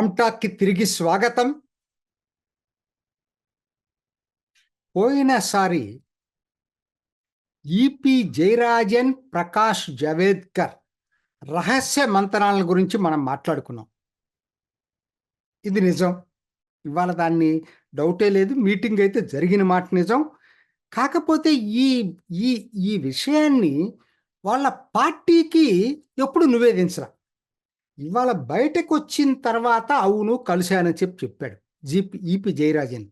రామ్టాక్కి తిరిగి స్వాగతం. పోయినసారి ఈపి జయరాజన్ ప్రకాష్ జవేద్కర్ రహస్య మంతనాల గురించి మనం మాట్లాడుకున్నాం. ఇది నిజం. ఇవాళ దాన్ని డౌటే లేదు మీటింగ్ అయితే జరిగిన మాట నిజం. కాకపోతే ఈ ఈ ఈ విషయాన్ని వాళ్ళ పార్టీకి ఎప్పుడు నివేదించరా? ఇవాళ బయటకు వచ్చిన తర్వాత అవును కలిశానని చెప్పి చెప్పాడు. GP EP Jayarajan.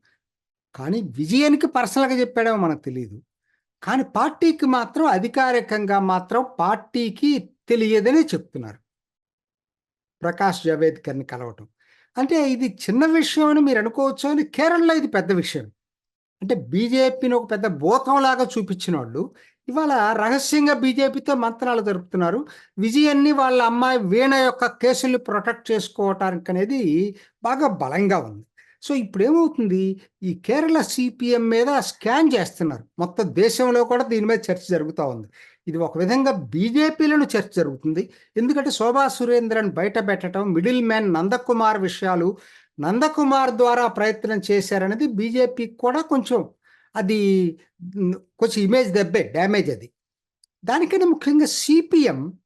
కానీ విజయానికి పర్సనల్గా చెప్పాడేమో మనకు తెలియదు కానీ పార్టీకి మాత్రం అధికారికంగా మాత్రం పార్టీకి తెలియదని చెప్తున్నారు. ప్రకాష్ జవేద్కర్ని కలవటం. అంటే ఇది చిన్న విషయం అని మీరు అనుకోవచ్చు అని కేరళలో ఇది పెద్ద విషయం. అంటే బీజేపీని ఒక పెద్ద భూతంలాగా చూపించిన వాళ్ళు ఇవాళ రహస్యంగా బీజేపీతో మంత్రాలు జరుపుతున్నారు. విజయాన్ని వాళ్ళ అమ్మాయి వీణ యొక్క కేసుల్ని ప్రొటెక్ట్ చేసుకోవటానికి అనేది బాగా బలంగా ఉంది. సో ఇప్పుడు ఏమవుతుంది ఈ కేరళ సిపిఎం మీద స్కాన్ చేస్తున్నారు. మొత్తం దేశంలో కూడా దీని మీద చర్చ జరుగుతూ ఉంది. ఇది ఒక విధంగా బీజేపీలను చర్చ జరుగుతుంది. ఎందుకంటే శోభా సురేంద్రన్ బయట పెట్టడం మిడిల్ మ్యాన్ నందకుమార్ విషయాలు నందకుమార్ ద్వారా ప్రయత్నం చేశారనేది బీజేపీకి కూడా కొంచెం అది కొంచెం ఇమేజ్ దెబ్బే డ్యామేజ్ అది. దానికైనా ముఖ్యంగా సిపిఎం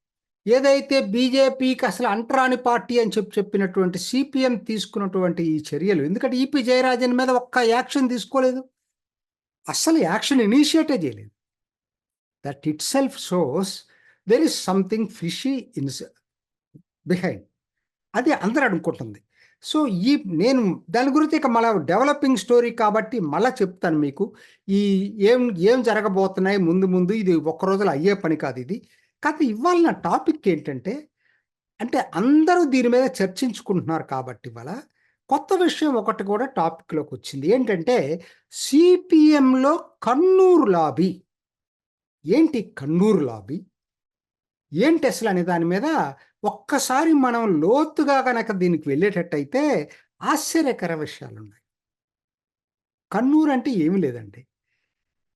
ఏదైతే బీజేపీకి అసలు అంటరాని పార్టీ అని చెప్పి చెప్పినటువంటి సిపిఎం తీసుకున్నటువంటి ఈ చర్యలు ఎందుకంటే ఈపీ జయరాజన్ మీద ఒక్క యాక్షన్ తీసుకోలేదు. అసలు యాక్షన్ ఇనిషియేటే చేయలేదు. That itself shows there is something fishy in behind అది అందరూ అనుకుంటుంది. సో ఈ నేను దాని గురించి ఇక మళ్ళీ డెవలపింగ్ స్టోరీ కాబట్టి మళ్ళీ చెప్తాను మీకు. ఈ ఏం ఏం జరగబోతున్నాయి ముందు ముందు ఇది ఒక్క రోజులో అయ్యే పని కాదు ఇది. కాకపోతే ఇవాళ నా టాపిక్ ఏంటంటే అంటే అందరూ దీని మీద చర్చించుకుంటున్నారు కాబట్టి ఇవాళ కొత్త విషయం ఒకటి కూడా టాపిక్లోకి వచ్చింది. ఏంటంటే సిపిఎంలో కన్నూరు లాబీ ఏంటి కన్నూరు లాబీ ఏంటి అసలు అనే దాని మీద ఒక్కసారి మనం లోతుగా కనుక దీనికి వెళ్ళేటట్టయితే ఆశ్చర్యకర విషయాలు ఉన్నాయి కన్నూరు అంటే ఏమి లేదండి.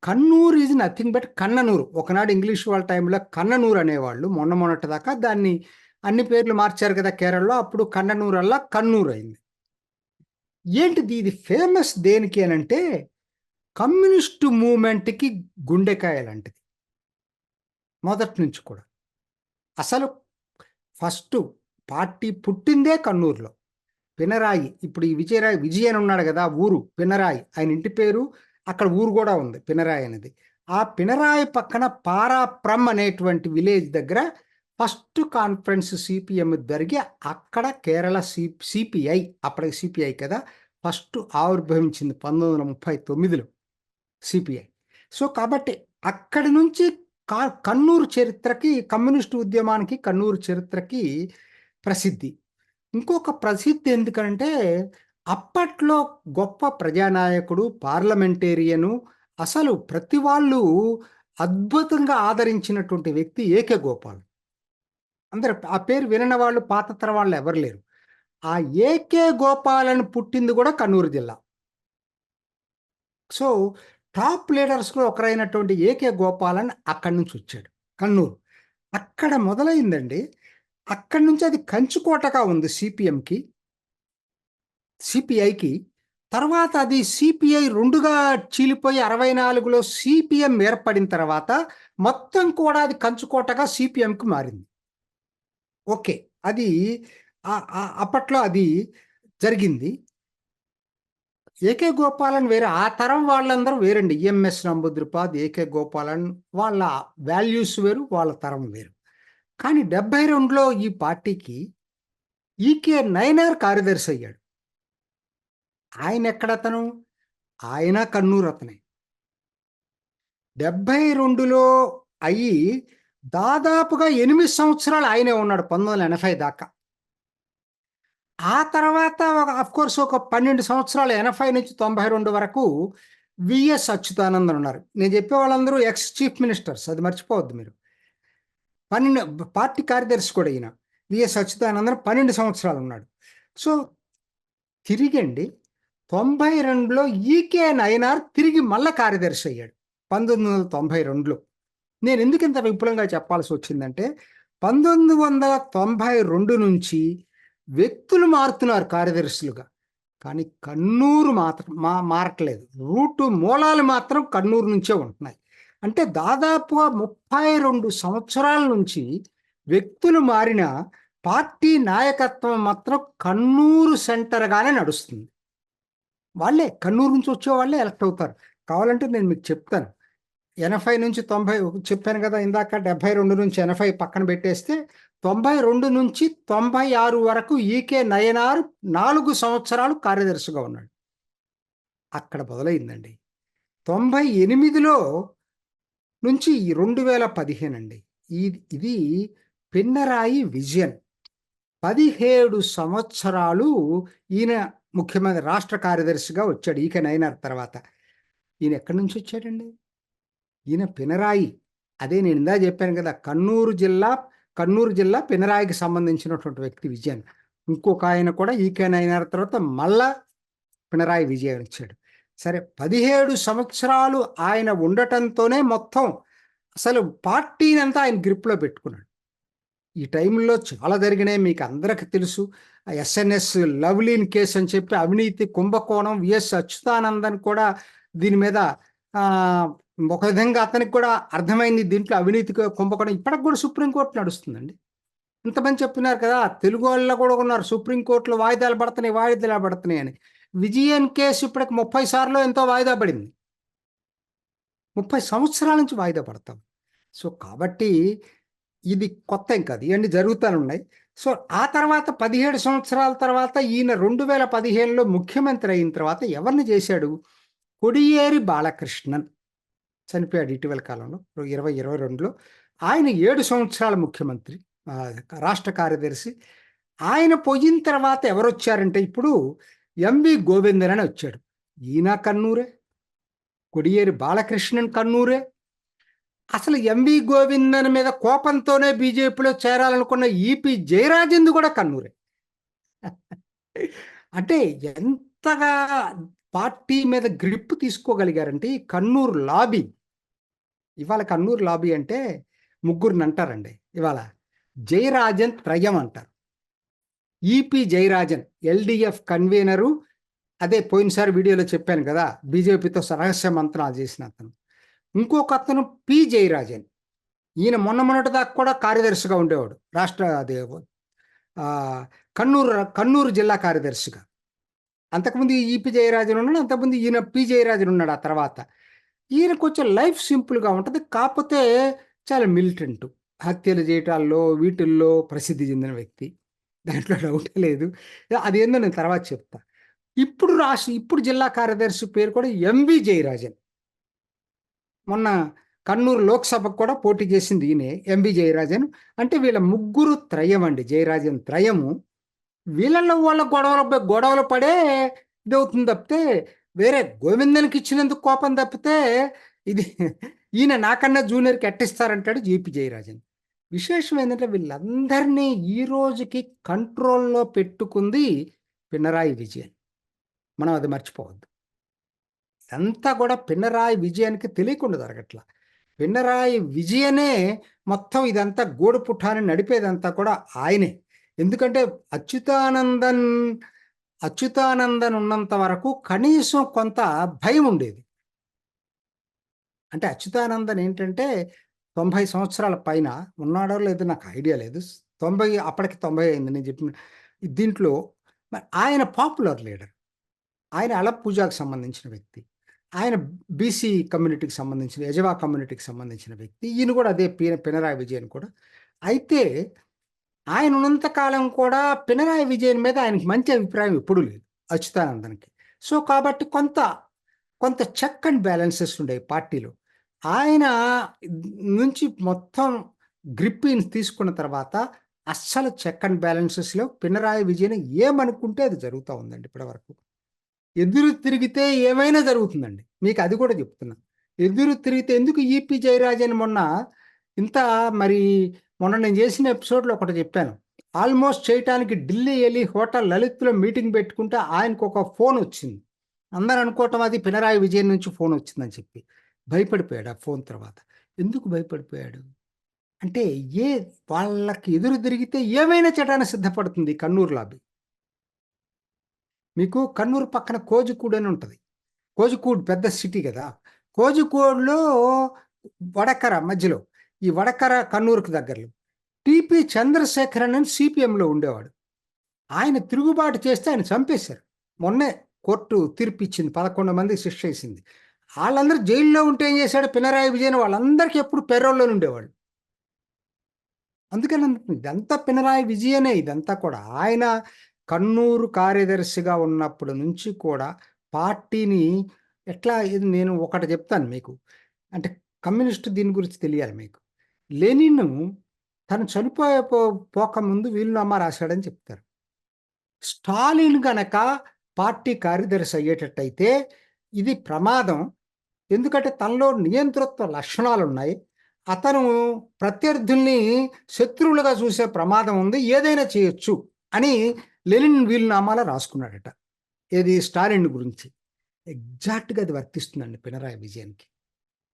Kannur is nothing but Kannanur. ఒకనాడు ఇంగ్లీష్ వాళ్ళ టైంలో కన్ననూరు అనేవాళ్ళు. మొన్న మొన్నటి దాకా దాన్ని అన్ని పేర్లు మార్చారు కదా కేరళలో. అప్పుడు కన్ననూరు అల్లా కన్నూరు అయింది. ఏంటిది? ఇది ఫేమస్ దేనికి అని అంటే కమ్యూనిస్టు మూమెంట్కి గుండెకాయ లాంటిది. మొదటి నుంచి కూడా. అసలు ఫస్ట్ పార్టీ పుట్టిందే కన్నూరులో. పినరాయి ఇప్పుడు ఈ విజయరాయి అని ఉన్నాడు కదా ఊరు పినరాయి ఆయన ఇంటి పేరు అక్కడ ఊరు కూడా ఉంది పినరాయి అనేది. ఆ పినరాయి పక్కన పారాప్రమ్ అనేటువంటి విలేజ్ దగ్గర ఫస్ట్ కాన్ఫరెన్స్ సిపిఎం జరిగి అక్కడ కేరళ సి సిపిఐ అప్పటికి సిపిఐ కదా ఫస్ట్ ఆవిర్భవించింది పంతొమ్మిది వందల ముప్పై తొమ్మిదిలో సిపిఐ. సో కాబట్టి అక్కడి నుంచి కా కన్నూరు చరిత్రకి కమ్యూనిస్టు ఉద్యమానికి కన్నూరు చరిత్రకి ప్రసిద్ధి. ఇంకొక ప్రసిద్ధి ఎందుకంటే అప్పట్లో గొప్ప ప్రజానాయకుడు పార్లమెంటేరియను అసలు ప్రతి వాళ్ళు అద్భుతంగా ఆదరించినటువంటి వ్యక్తి ఏకే గోపాల్. అందరు ఆ పేరు వినని వాళ్ళు పాత తరం వాళ్ళు ఎవరు లేరు. ఆ ఏకే గోపాలను పుట్టింది కూడా కన్నూరు జిల్లా. సో టాప్ లీడర్స్లో ఒకరైనటువంటి ఏకే గోపాలన్ అక్కడి నుంచి వచ్చాడు కన్నూరు. అక్కడ మొదలైందండి అక్కడి నుంచి అది కంచుకోటగా ఉంది సిపిఎంకి సిపిఐకి. తర్వాత అది సిపిఐ రెండుగా చీలిపోయి అరవై నాలుగులో సిపిఎం ఏర్పడిన తర్వాత మొత్తం కూడా అది కంచుకోటగా సిపిఎంకి మారింది. ఓకే అది అప్పట్లో అది జరిగింది. ఏకే గోపాలన్ వేరే ఆ తరం వాళ్ళందరూ వేరండి. ఈఎంఎస్ నంబుద్రిపాద్ ఏకే గోపాలన్ వాళ్ళ వాల్యూస్ వేరు వాళ్ళ తరం వేరు. కానీ డెబ్బై రెండులో ఈ పార్టీకి ఈకే నయనార్ కార్యదర్శి అయ్యాడు. ఆయన ఎక్కడతను ఆయన కన్నూరు అతనే. డెబ్బై రెండులో అయ్యి దాదాపుగా ఎనిమిది సంవత్సరాలు ఆయనే ఉన్నాడు పంతొమ్మిది వందల ఎనభై దాకా. ఆ తర్వాత ఒక కోర్స్ ఒక పన్నెండు సంవత్సరాలు ఎనభై నుంచి తొంభై రెండు వరకు విఎస్ అచ్యుతానందన్ ఉన్నారు. నేను చెప్పే వాళ్ళందరూ ఎక్స్ చీఫ్ మినిస్టర్స్ అది మర్చిపోవద్దు మీరు. పన్నెండు పార్టీ కార్యదర్శి కూడా ఈయన విఎస్ అచ్యుతానందన్ పన్నెండు సంవత్సరాలు ఉన్నాడు. సో తిరిగండి తొంభై రెండులో ఈకే నయనార్ తిరిగి మళ్ళా కార్యదర్శి అయ్యాడు పంతొమ్మిది వందల తొంభై రెండులో. నేను ఎందుకు ఇంత విపులంగా చెప్పాల్సి వచ్చిందంటే పంతొమ్మిది వందల తొంభై రెండు నుంచి వ్యక్తులు మారుతున్నారు కార్యదర్శులుగా. కానీ కన్నూరు మాత్రం మా మారట్లేదు. రూటు మూలాలు మాత్రం కన్నూరు నుంచే ఉంటున్నాయి. అంటే దాదాపుగా ముప్పై రెండు సంవత్సరాల నుంచి వ్యక్తులు మారిన పార్టీ నాయకత్వం మాత్రం కన్నూరు సెంటర్గానే నడుస్తుంది. వాళ్ళే కన్నూరు నుంచి వచ్చే వాళ్ళే ఎలక్ట్ అవుతారు. కావాలంటే నేను మీకు చెప్తాను. ఎనభై నుంచి తొంభై చెప్పాను కదా ఇందాక డెబ్బై రెండు నుంచి ఎనభై పక్కన పెట్టేస్తే తొంభై రెండు నుంచి తొంభై ఆరు వరకు ఈకే నయనారు నాలుగు సంవత్సరాలు కార్యదర్శిగా ఉన్నాడు. అక్కడ మొదలైందండి. తొంభై ఎనిమిదిలో నుంచి రెండు వేల పదిహేను అండి ఇది ఇది పిన్నరాయి విజయన్. పదిహేడు సంవత్సరాలు ఈయన ముఖ్యమంత్రి రాష్ట్ర కార్యదర్శిగా వచ్చాడు ఈక నైనార్ తర్వాత. ఈయన ఎక్కడి నుంచి వచ్చాడండి? ఈయన పినరాయి అదే నేను ఇందా చెప్పాను కదా కన్నూరు జిల్లా కన్నూరు జిల్లా పినరాయికి సంబంధించినటువంటి వ్యక్తి విజయన్. ఇంకొక ఆయన కూడా ఈకే అయిన తర్వాత మళ్ళా పినరాయి విజయన్ వచ్చాడు సరే పదిహేడు సంవత్సరాలు ఆయన ఉండటంతోనే మొత్తం అసలు పార్టీని అంతా ఆయన గ్రిప్లో పెట్టుకున్నాడు. ఈ టైంలో చాలా జరిగినాయి మీకు అందరికి తెలుసు. ఎస్ఎన్ఎస్ లవ్లీన్ కేసు అని చెప్పి అవినీతి కుంభకోణం విఎస్ అచ్యుతానందన్ కూడా దీని మీద ఒక విధంగా అతనికి కూడా అర్థమైంది దీంట్లో అవినీతి కుంభకోణం. ఇప్పటికి కూడా సుప్రీంకోర్టు నడుస్తుందండి. ఇంతమంది చెప్పినారు కదా తెలుగు వాళ్ళలో కూడా ఉన్నారు. సుప్రీంకోర్టులో వాయిదాలు పడుతున్నాయి వాయిదాలు పడుతున్నాయి అని. విజయన్ కేసు ఇప్పటికి ముప్పై సార్లు ఎంతో వాయిదా పడింది. ముప్పై సంవత్సరాల నుంచి వాయిదా పడతాం. సో కాబట్టి ఇది కొత్త ఇంకా. ఇవన్నీ జరుగుతూనే ఉన్నాయి. సో ఆ తర్వాత పదిహేడు సంవత్సరాల తర్వాత ఈయన రెండు వేల పదిహేనులో ముఖ్యమంత్రి అయిన తర్వాత ఎవరిని చేశాడు? కొడియేరి బాలకృష్ణన్. చనిపోయాడు ఇటీవల కాలంలో ఇరవై ఇరవై రెండులో. ఆయన ఏడు సంవత్సరాల ముఖ్యమంత్రి రాష్ట్ర కార్యదర్శి. ఆయన పోయిన తర్వాత ఎవరు వచ్చారంటే ఇప్పుడు ఎంవి గోవిందన్ అని వచ్చాడు. ఈయన కన్నూరే కొడియేరి బాలకృష్ణన్ కన్నూరే. అసలు ఎంవి గోవిందన్ మీద కోపంతోనే బీజేపీలో చేరాలనుకున్న ఈపి జయరాజేందు కూడా కన్నూరే. అంటే ఎంతగా పార్టీ మీద గ్రిప్ తీసుకోగలిగారంటే ఈ కన్నూరు లాబీ ఇవాళ కన్నూరు లాబీ అంటే ముగ్గురిని అంటారండి. ఇవాళ జయరాజన్ త్రయం అంటారు. ఈపి జయరాజన్ ఎల్డిఎఫ్ కన్వీనరు అదే పోయినసారి వీడియోలో చెప్పాను కదా బీజేపీతో రహస్య మంత్రాలు చేసిన అతను. ఇంకొక అతను పి జయరాజన్. ఈయన మొన్న మొన్నటి దాకా కూడా కార్యదర్శిగా ఉండేవాడు. రాష్ట్ర అదే కన్నూరు కన్నూరు జిల్లా కార్యదర్శిగా. అంతకుముందు ఈపి జయరాజన్ ఉన్నాడు అంతకుముందు ఈయన పి జయరాజన్ ఉన్నాడు ఆ తర్వాత. ఈయన కొంచెం లైఫ్ సింపుల్గా ఉంటుంది. కాకపోతే చాలా మిలిటెంట్ హత్యలు చేయటాల్లో వీటిల్లో ప్రసిద్ధి చెందిన వ్యక్తి. దాంట్లో డౌట్ లేదు. అదేందో నేను తర్వాత చెప్తా. ఇప్పుడు రాష్ట్ర ఇప్పుడు జిల్లా కార్యదర్శి పేరు కూడా ఎంవి జయరాజన్. మొన్న కన్నూరు లోక్సభకు కూడా పోటీ చేసింది ఈయనే ఎంవి జయరాజన్. అంటే వీళ్ళ ముగ్గురు త్రయం అండి జయరాజన్ త్రయము. వీళ్ళల్లో వాళ్ళ గొడవల గొడవలు పడే ఇదవుతుంది తప్పితే వేరే గోవిందన్కి ఇచ్చినందుకు కోపం తప్పితే ఇది ఈయన నాకన్నా జూనియర్కి ఎట్టిస్తారంటాడు జీపీ జయరాజన్. విశేషం ఏంటంటే వీళ్ళందరినీ ఈ రోజుకి కంట్రోల్లో పెట్టుకుంది పినరాయి విజయన్. మనం అది మర్చిపోవద్దు. ఇదంతా కూడా పిన్నరాయి విజయానికి తెలియకుండా జరగట్ల. పిన్నరాయి విజయనే మొత్తం ఇదంతా గోడు పుట్టాన్ని నడిపేదంతా కూడా ఆయనే. ఎందుకంటే అచ్యుతానందన్ అచ్యుతానందన్ ఉన్నంత వరకు కనీసం కొంత భయం ఉండేది. అంటే అచ్యుతానందన్ ఏంటంటే తొంభై సంవత్సరాల పైన ఉన్నాడో లేదో నాకు ఐడియా లేదు. తొంభై అప్పటికి తొంభై అయింది నేను చెప్పిన దీంట్లో ఆయన పాపులర్ లీడర్. ఆయన అలప్ పూజాకు సంబంధించిన వ్యక్తి. ఆయన బీసీ కమ్యూనిటీకి సంబంధించిన యజవా కమ్యూనిటీకి సంబంధించిన వ్యక్తి. ఈయన కూడా అదే పి పినరాయి విజయన్ కూడా. అయితే ఆయన ఉన్నంతకాలం కూడా పినరాయి విజయన్ మీద ఆయనకి మంచి అభిప్రాయం ఎప్పుడూ లేదు. అచ్యుతానందన్కి. సో కాబట్టి కొంత కొంత చెక్ అండ్ బ్యాలెన్సెస్ ఉండేవి పార్టీలో. ఆయన నుంచి మొత్తం గ్రిప్పిని తీసుకున్న తర్వాత అస్సలు చెక్ అండ్ బ్యాలెన్సెస్లో పినరాయి విజయన్ ఏమనుకుంటే అది జరుగుతూ ఉందండి ఇప్పటివరకు. ఎదురు తిరిగితే ఏమైనా జరుగుతుందండి. మీకు అది కూడా చెప్తున్నా. ఎదురు తిరిగితే ఎందుకు ఈపీ జయరాజన్ మొన్న ఇంత మరి మొన్న నేను చేసిన ఎపిసోడ్లో ఒకటి చెప్పాను. ఆల్మోస్ట్ చేయటానికి ఢిల్లీ వెళ్ళి హోటల్ లలిత్లో మీటింగ్ పెట్టుకుంటే ఆయనకు ఒక ఫోన్ వచ్చింది. అందరు అనుకోవటం అది పినరాయి విజయన్ నుంచి ఫోన్ వచ్చిందని చెప్పి. భయపడిపోయాడు ఆ ఫోన్ తర్వాత. ఎందుకు భయపడిపోయాడు? అంటే ఏ వాళ్ళకి ఎదురు తిరిగితే ఏమైనా చేయడానికి సిద్ధపడుతుంది కన్నూరు లాబీ. మీకు కన్నూరు పక్కన కోజికూడ్ అని ఉంటుంది. కోజికూడ్ పెద్ద సిటీ కదా. కోజికోడ్లో వడకర మధ్యలో ఈ వడకర కన్నూరుకు దగ్గరలో. టిపి చంద్రశేఖరన్ అని సిపిఎంలో ఉండేవాడు. ఆయన తిరుగుబాటు చేస్తే ఆయన చంపేశారు. మొన్నే కోర్టు తీర్పు ఇచ్చింది పదకొండు మంది శిక్ష వేసింది. వాళ్ళందరూ జైల్లో ఉంటే ఏం చేశాడు? పినరాయి విజయన్ వాళ్ళందరికీ ఎప్పుడు పెరోల్లో ఉండేవాళ్ళు. అందుకని ఇదంతా పినరాయి విజయనే. ఇదంతా కూడా ఆయన కన్నూరు కార్యదర్శిగా ఉన్నప్పటి నుంచి కూడా పార్టీని ఎట్లా నేను ఒకటి చెప్తాను మీకు. అంటే కమ్యూనిస్ట్ దీని గురించి తెలియాలి మీకు. లెనిన్ తను చనిపోయే పో పోక ముందు వీలునామా రాశాడని చెప్తారు. స్టాలిన్ గనక పార్టీ కార్యదర్శి అయ్యేటట్టయితే ఇది ప్రమాదం. ఎందుకంటే తనలో నియంతృత్వ లక్షణాలు ఉన్నాయి అతను ప్రత్యర్థుల్ని శత్రువులుగా చూసే ప్రమాదం ఉంది. ఏదైనా చేయొచ్చు అని లెనిన్ వీలునామాలో రాసుకున్నాడట. ఏది? స్టాలిన్ గురించి. ఎగ్జాక్ట్గా అది వర్తిస్తుందండి పినరాయి విజయానికి.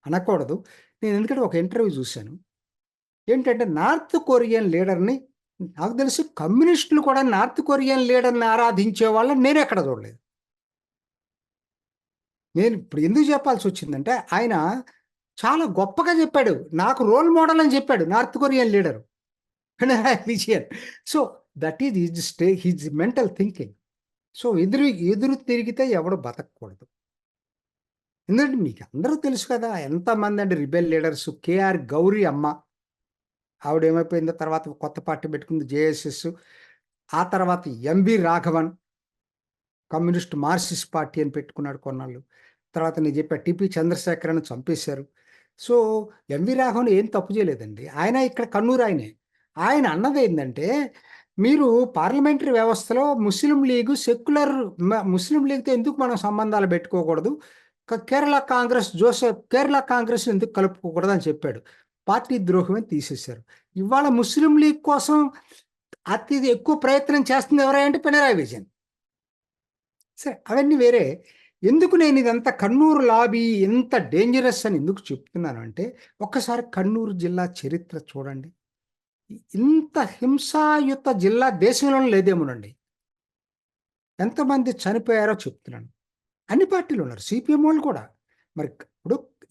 అనకూడదు. నేను ఎందుకంటే ఒక ఇంటర్వ్యూ చూశాను. ఏంటంటే నార్త్ కొరియన్ లీడర్ని నాకు తెలిసి కమ్యూనిస్టులు కూడా నార్త్ కొరియన్ లీడర్ని ఆరాధించే వాళ్ళని నేను ఎక్కడ చూడలేదు. నేను ఇప్పుడు ఎందుకు చెప్పాల్సి వచ్చిందంటే ఆయన చాలా గొప్పగా చెప్పాడు. నాకు రోల్ మోడల్ అని చెప్పాడు North Korean leader. Vijayan. So that is his stay his mental thinking so ఎదురు ఎదురు తిరిగితే ఎవడు బతకూడదు ఎందుకంటే మీకు అందరూ తెలుసు కదా ఎంతమంది అంటే రిబెల్ లీడర్స్ కేఆర్ గౌరీ అమ్మ. ఆవిడ ఏమైపోయిందో తర్వాత కొత్త పార్టీ పెట్టుకుంది జేఎస్ఎస్. ఆ తర్వాత M B Raghavan communist Marxist party అని పెట్టుకున్నాడు కొన్నాళ్ళు. తర్వాత నేను చెప్పా టిపి చంద్రశేఖరన్ చంపేశారు. సో ఎంవి రాఘవన్ ఏం తప్పు చేయలేదండి. ఆయన ఇక్కడ కన్నూరు ఆయనే. ఆయన అన్నది ఏంటంటే మీరు పార్లమెంటరీ వ్యవస్థలో ముస్లిం లీగ్ సెక్యులర్ ముస్లిం లీగ్తో ఎందుకు మనం సంబంధాలు పెట్టుకోకూడదు? కేరళ కాంగ్రెస్ జోసెఫ్ కేరళ కాంగ్రెస్ ఎందుకు కలుపుకోకూడదు అని చెప్పాడు. పార్టీ ద్రోహమే తీసేశారు. ఇవాళ ముస్లిం లీగ్ కోసం అతి ఎక్కువ ప్రయత్నం చేస్తుంది ఎవరంటే పినరాయి విజయన్. సరే అవన్నీ వేరే. ఎందుకు నేను ఇదంతా కన్నూరు లాబీ ఎంత డేంజరస్ అని ఎందుకు చెప్తున్నాను అంటే ఒక్కసారి కన్నూరు జిల్లా చరిత్ర చూడండి. ఇంత హింసాయుత జిల్లా దేశంలో లేదేమోనండి. ఎంతమంది చనిపోయారో చెప్తున్నాను. అన్ని పార్టీలు ఉన్నారు సిపిఎం వాళ్ళు కూడా. మరి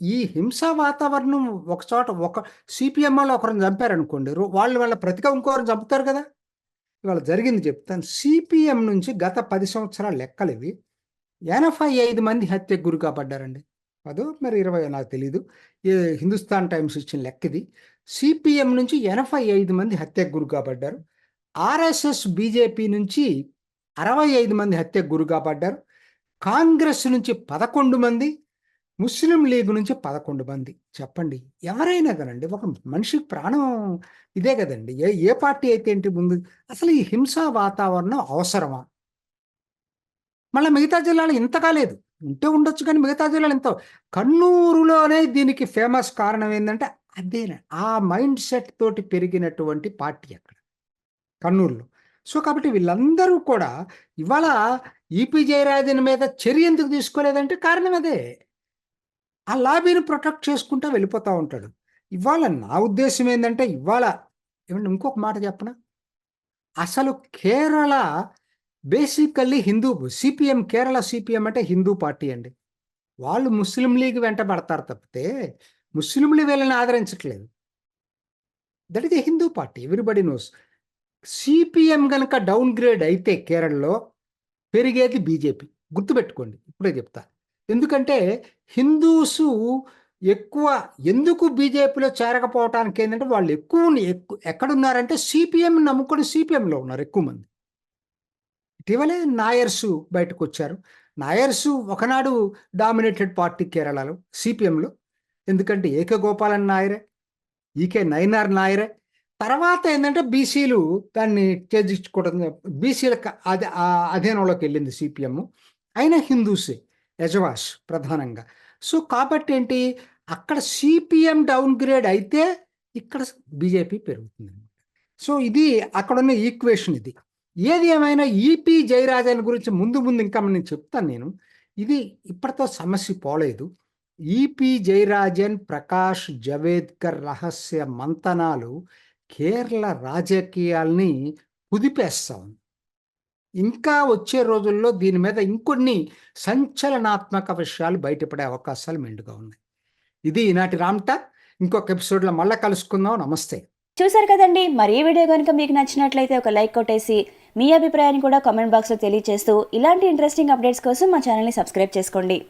ఈ హింసా వాతావరణం ఒక చోట ఒక సిపిఎం వాళ్ళు ఒకరిని చంపారనుకోండి వాళ్ళు వాళ్ళ ప్రతిగా ఇంకొకరిని చంపుతారు కదా? ఇవాళ జరిగింది చెప్తాను. సిపిఎం నుంచి గత పది సంవత్సరాల లెక్కలు ఇవి ఎనభై ఐదు మంది హత్యకు గురి కాబడ్డారండి. అదో మరి ఇరవై నాకు తెలీదు. హిందుస్థాన్ టైమ్స్ ఇచ్చిన లెక్క ఇది సిపిఎం నుంచి ఎనభై ఐదు మంది హత్యకు గురి కాబడ్డారు. ఆర్ఎస్ఎస్ బీజేపీ నుంచి అరవై ఐదు మంది హత్యకు గురి కాబడ్డారు. కాంగ్రెస్ నుంచి పదకొండు మంది ముస్లిం లీగ్ నుంచి పదకొండు మంది. చెప్పండి. ఎవరైనా కదండి ఒక మనిషి ప్రాణం ఇదే కదండి. ఏ ఏ పార్టీ అయితే ఏంటి ముందు? అసలు ఈ హింసా వాతావరణం అవసరమా? మళ్ళీ మిగతా జిల్లాలు ఇంత కాలేదు. ఉంటే ఉండొచ్చు కానీ మిగతా జిల్లాలు ఇంత కన్నూరులోనే దీనికి ఫేమస్ కారణం ఏంటంటే అదే ఆ మైండ్ సెట్ తోటి పెరిగినటువంటి పార్టీ అక్కడ కన్నూరులో. సో కాబట్టి వీళ్ళందరూ కూడా ఇవాళ ఈపీ జయరాజన్ మీద చర్య ఎందుకు తీసుకోలేదంటే కారణం అదే. ఆ లాబీని ప్రొటెక్ట్ చేసుకుంటూ వెళ్ళిపోతూ ఉంటాడు. ఇవాళ నా ఉద్దేశం ఏంటంటే ఇవాళ ఏమంటే ఇంకొక మాట చెప్పనా? అసలు Kerala basically Hindu CPM Kerala CPM అంటే హిందూ పార్టీ అండి. వాళ్ళు ముస్లిం లీగ్ వెంట పడతారు తప్పితే ముస్లింలు వీళ్ళని ఆదరించట్లేదు. That is a Hindu party everybody knows. CPM కనుక డౌన్ గ్రేడ్ అయితే కేరళలో పెరిగేది బీజేపీ. గుర్తుపెట్టుకోండి ఇప్పుడే చెప్తా. ఎందుకంటే హిందూసు ఎక్కువ ఎందుకు బీజేపీలో చేరకపోవటానికి ఏంటంటే వాళ్ళు ఎక్కువ ఎక్కడున్నారంటే సిపిఎం నమ్ముకొని సిపిఎంలో ఉన్నారు ఎక్కువ మంది. ఇటీవలే నాయర్సు బయటకు వచ్చారు నాయర్సు ఒకనాడు డామినేటెడ్ పార్టీ కేరళలో సిపిఎంలో. ఎందుకంటే ఏకే గోపాలన్ నాయరే ఈకే నైనార్ నాయరే. తర్వాత ఏంటంటే బీసీలు దాన్ని చేజించుకోవడం బీసీల అదే అధీనంలోకి వెళ్ళింది సిపిఎం. అయినా హిందూసే. యజవాష్ ప్రధానంగా. సో కాబట్టి ఏంటి అక్కడ సిపిఎం డౌన్ గ్రేడ్ అయితే ఇక్కడ బీజేపీ పెరుగుతుంది సో ఇది అక్కడ ఉన్న ఈక్వేషన్ ఇది. ఏది ఏమైనా ఈపీ జయరాజన్ గురించి ముందు ముందు ఇంకా నేను చెప్తాను నేను. ఇది ఇప్పటితో సమస్య పోలేదు. ఈపీ జయరాజన్ ప్రకాష్ జవేద్కర్ రహస్య మంతనాలు కేరళ రాజకీయాల్ని కుదిపేస్తా ఉంది. ఇంకా వచ్చే రోజుల్లో దీని మీద ఇంకొన్ని సంచలనాత్మక విషయాలు బయటపడే అవకాశాలు మెండుగా ఉన్నాయి. ఇది ఈనాటి రామ్ట. ఇంకొక ఎపిసోడ్లో మళ్ళీ కలుసుకుందాం. నమస్తే. చూసారు కదండి. మరి ఈ వీడియో కనుక మీకు నచ్చినట్లయితే ఒక లైక్ కొట్టేసి మీ అభిప్రాయాన్ని కూడా కామెంట్ బాక్స్లో తెలియజేస్తూ ఇలాంటి ఇంట్రెస్టింగ్ అప్డేట్స్ కోసం మా ఛానల్ని సబ్స్క్రైబ్ చేసుకోండి.